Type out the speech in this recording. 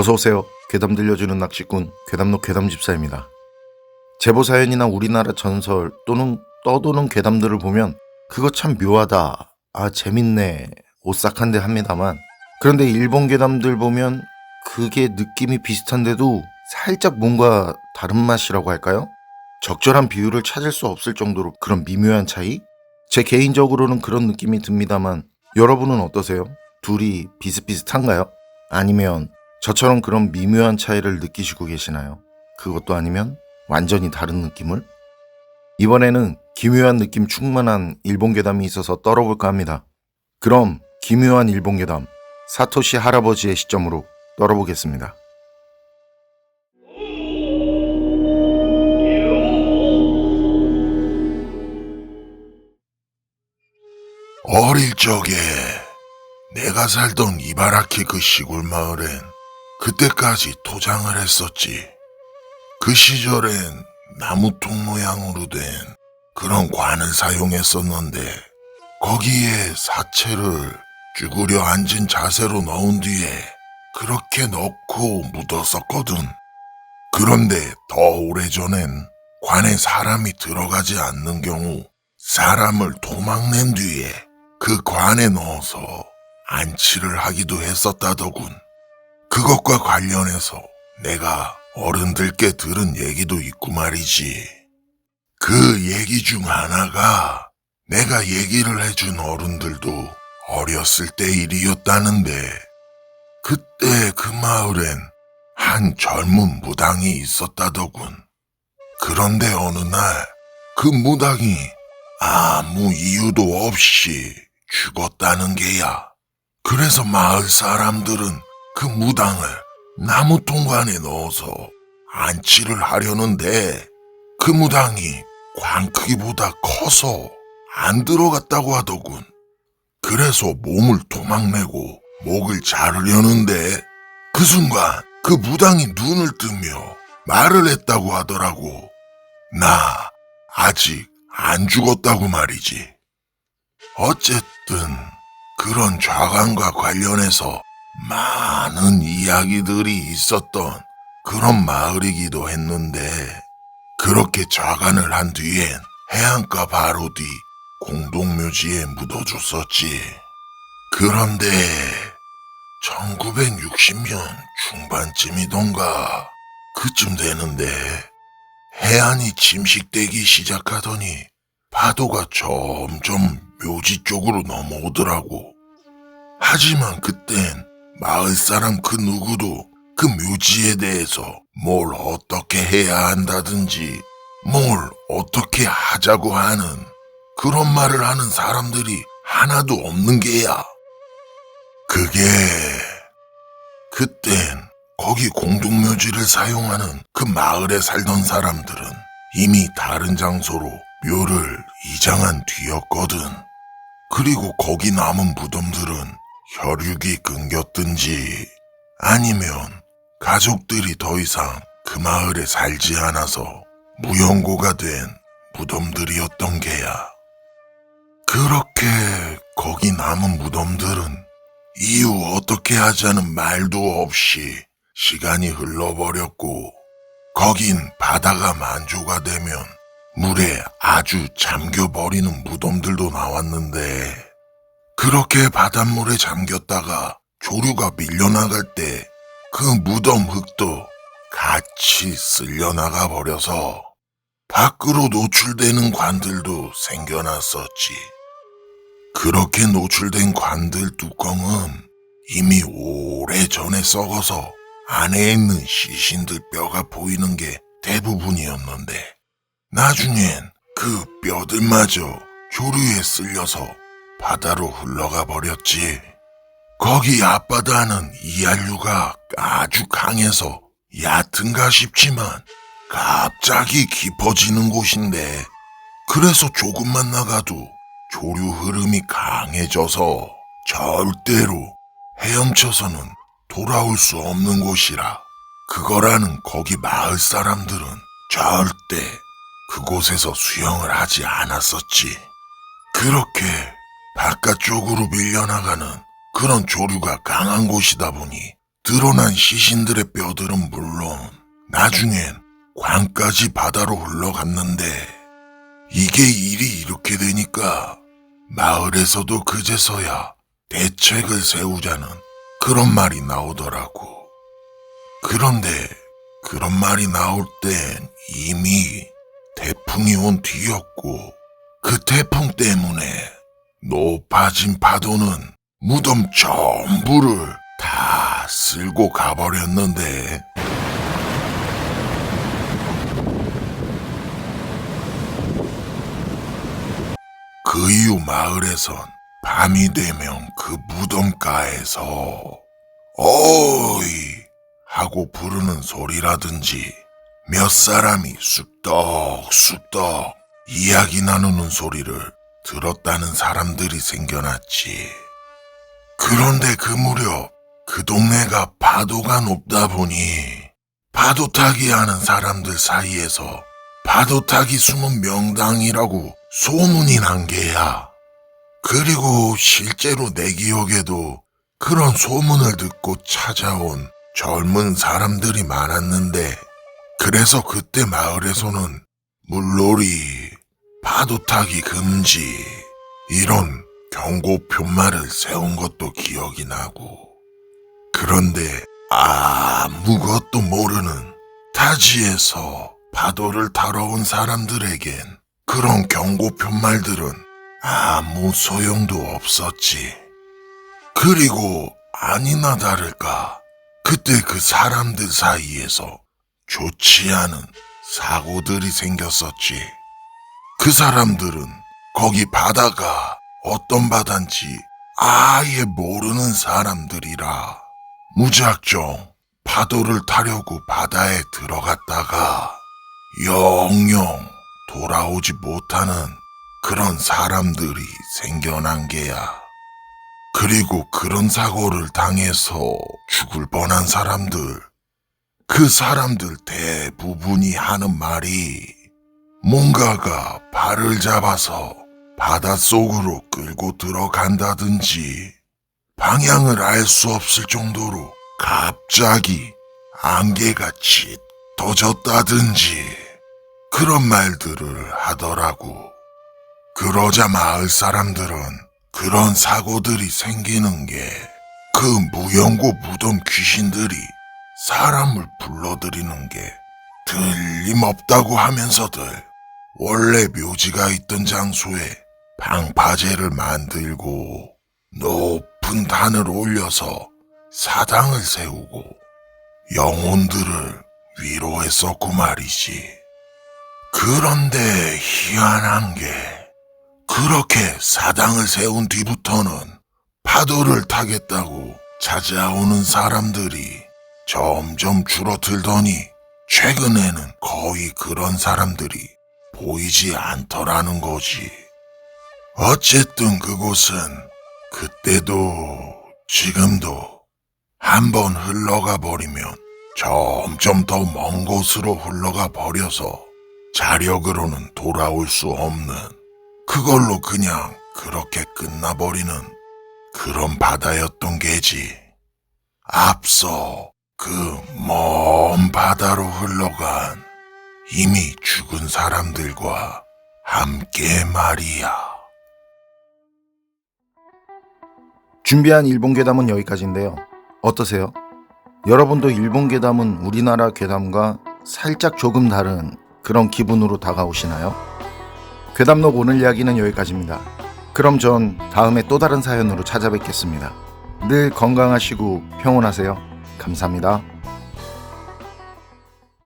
어서 오세요. 괴담 들려주는 낚시꾼 괴담로 괴담집사입니다. 제보 사연이나 우리나라 전설 또는 떠도는 괴담들을 보면 그거 참 묘하다. 아, 재밌네. 오싹한데 합니다만. 그런데 일본 괴담들 보면 그게 느낌이 비슷한데도 살짝 뭔가 다른 맛이라고 할까요? 적절한 비율을 찾을 수 없을 정도로 그런 미묘한 차이? 제 개인적으로는 그런 느낌이 듭니다만 여러분은 어떠세요? 둘이 비슷비슷한가요? 아니면 저처럼 그런 미묘한 차이를 느끼시고 계시나요? 그것도 아니면 완전히 다른 느낌을? 이번에는 기묘한 느낌 충만한 일본 괴담이 있어서 떨어볼까 합니다. 그럼 기묘한 일본 괴담 사토시 할아버지의 시점으로 떨어보겠습니다. 어릴 적에 내가 살던 이바라키 그 시골 마을엔 그때까지 토장을 했었지. 그 시절엔 나무통 모양으로 된 그런 관을 사용했었는데 거기에 사체를 쭈그려 앉은 자세로 넣은 뒤에 그렇게 넣고 묻었었거든. 그런데 더 오래전엔 관에 사람이 들어가지 않는 경우 사람을 도망낸 뒤에 그 관에 넣어서 안치를 하기도 했었다더군. 그것과 관련해서 내가 어른들께 들은 얘기도 있고 말이지. 그 얘기 중 하나가 내가 얘기를 해준 어른들도 어렸을 때 일이었다는데 그때 그 마을엔 한 젊은 무당이 있었다더군. 그런데 어느 날 그 무당이 아무 이유도 없이 죽었다는 게야. 그래서 마을 사람들은 그 무당을 나무 통관에 넣어서 안치를 하려는데 그 무당이 관 크기보다 커서 안 들어갔다고 하더군. 그래서 몸을 도망내고 목을 자르려는데 그 순간 그 무당이 눈을 뜨며 말을 했다고 하더라고. 나 아직 안 죽었다고 말이지. 어쨌든 그런 좌간과 관련해서 많은 이야기들이 있었던 그런 마을이기도 했는데 그렇게 좌간을 한 뒤엔 해안가 바로 뒤 공동묘지에 묻어줬었지. 그런데 1960년 중반쯤이던가 그쯤 되는데 해안이 침식되기 시작하더니 파도가 점점 묘지 쪽으로 넘어오더라고. 하지만 그땐 마을 사람 그 누구도 그 묘지에 대해서 뭘 어떻게 해야 한다든지 뭘 어떻게 하자고 하는 그런 말을 하는 사람들이 하나도 없는 게야. 그게 그땐 거기 공동묘지를 사용하는 그 마을에 살던 사람들은 이미 다른 장소로 묘를 이장한 뒤였거든. 그리고 거기 남은 무덤들은 혈육이 끊겼든지 아니면 가족들이 더 이상 그 마을에 살지 않아서 무용고가 된 무덤들이었던 게야. 그렇게 거기 남은 무덤들은 이유 어떻게 하자는 말도 없이 시간이 흘러버렸고 거긴 바다가 만조가 되면 물에 아주 잠겨버리는 무덤들도 나왔는데 그렇게 바닷물에 잠겼다가 조류가 밀려나갈 때 그 무덤 흙도 같이 쓸려나가 버려서 밖으로 노출되는 관들도 생겨났었지. 그렇게 노출된 관들 뚜껑은 이미 오래 전에 썩어서 안에 있는 시신들 뼈가 보이는 게 대부분이었는데 나중엔 그 뼈들마저 조류에 쓸려서 바다로 흘러가 버렸지. 거기 앞바다는 이한류가 아주 강해서 얕은가 싶지만 갑자기 깊어지는 곳인데 그래서 조금만 나가도 조류 흐름이 강해져서 절대로 헤엄쳐서는 돌아올 수 없는 곳이라 그거라는 거기 마을 사람들은 절대 그곳에서 수영을 하지 않았었지. 그렇게 바깥쪽으로 밀려나가는 그런 조류가 강한 곳이다 보니 드러난 시신들의 뼈들은 물론 나중엔 관까지 바다로 흘러갔는데 이게 일이 이렇게 되니까 마을에서도 그제서야 대책을 세우자는 그런 말이 나오더라고. 그런데 그런 말이 나올 땐 이미 태풍이 온 뒤였고 그 태풍 때문에 높아진 파도는 무덤 전부를 다 쓸고 가버렸는데. 그 이후 마을에선 밤이 되면 그 무덤가에서 어이 하고 부르는 소리라든지 몇 사람이 쑥떡쑥떡 이야기 나누는 소리를 들었다는 사람들이 생겨났지. 그런데 그 무렵 그 동네가 파도가 높다 보니 파도 타기 하는 사람들 사이에서 파도 타기 숨은 명당이라고 소문이 난 게야. 그리고 실제로 내 기억에도 그런 소문을 듣고 찾아온 젊은 사람들이 많았는데 그래서 그때 마을에서는 물놀이, 파도 타기 금지 이런 경고 표말을 세운 것도 기억이 나고 그런데 아무것도 모르는 타지에서 파도를 타러 온 사람들에겐 그런 경고 표말들은 아무 소용도 없었지. 그리고 아니나 다를까 그때 그 사람들 사이에서 좋지 않은 사고들이 생겼었지. 그 사람들은 거기 바다가 어떤 바다인지 아예 모르는 사람들이라 무작정 파도를 타려고 바다에 들어갔다가 영영 돌아오지 못하는 그런 사람들이 생겨난 게야. 그리고 그런 사고를 당해서 죽을 뻔한 사람들, 그 사람들 대부분이 하는 말이 뭔가가 발을 잡아서 바닷속으로 끌고 들어간다든지 방향을 알 수 없을 정도로 갑자기 안개가 짙어졌다든지 그런 말들을 하더라고. 그러자 마을 사람들은 그런 사고들이 생기는 게 그 무용고 무덤 귀신들이 사람을 불러들이는 게 틀림없다고 하면서들 원래 묘지가 있던 장소에 방파제를 만들고 높은 단을 올려서 사당을 세우고 영혼들을 위로했었고 말이지. 그런데 희한한 게 그렇게 사당을 세운 뒤부터는 파도를 타겠다고 찾아오는 사람들이 점점 줄어들더니 최근에는 거의 그런 사람들이 보이지 않더라는 거지. 어쨌든 그곳은 그때도 지금도 한 번 흘러가 버리면 점점 더 먼 곳으로 흘러가 버려서 자력으로는 돌아올 수 없는 그걸로 그냥 그렇게 끝나버리는 그런 바다였던 게지. 앞서 그 먼 바다로 흘러간 이미 죽은 사람들과 함께 말이야. 준비한 일본 괴담은 여기까지인데요. 어떠세요? 여러분도 일본 괴담은 우리나라 괴담과 살짝 조금 다른 그런 기분으로 다가오시나요? 괴담록 오늘 이야기는 여기까지입니다. 그럼 전 다음에 또 다른 사연으로 찾아뵙겠습니다. 늘 건강하시고 평온하세요. 감사합니다.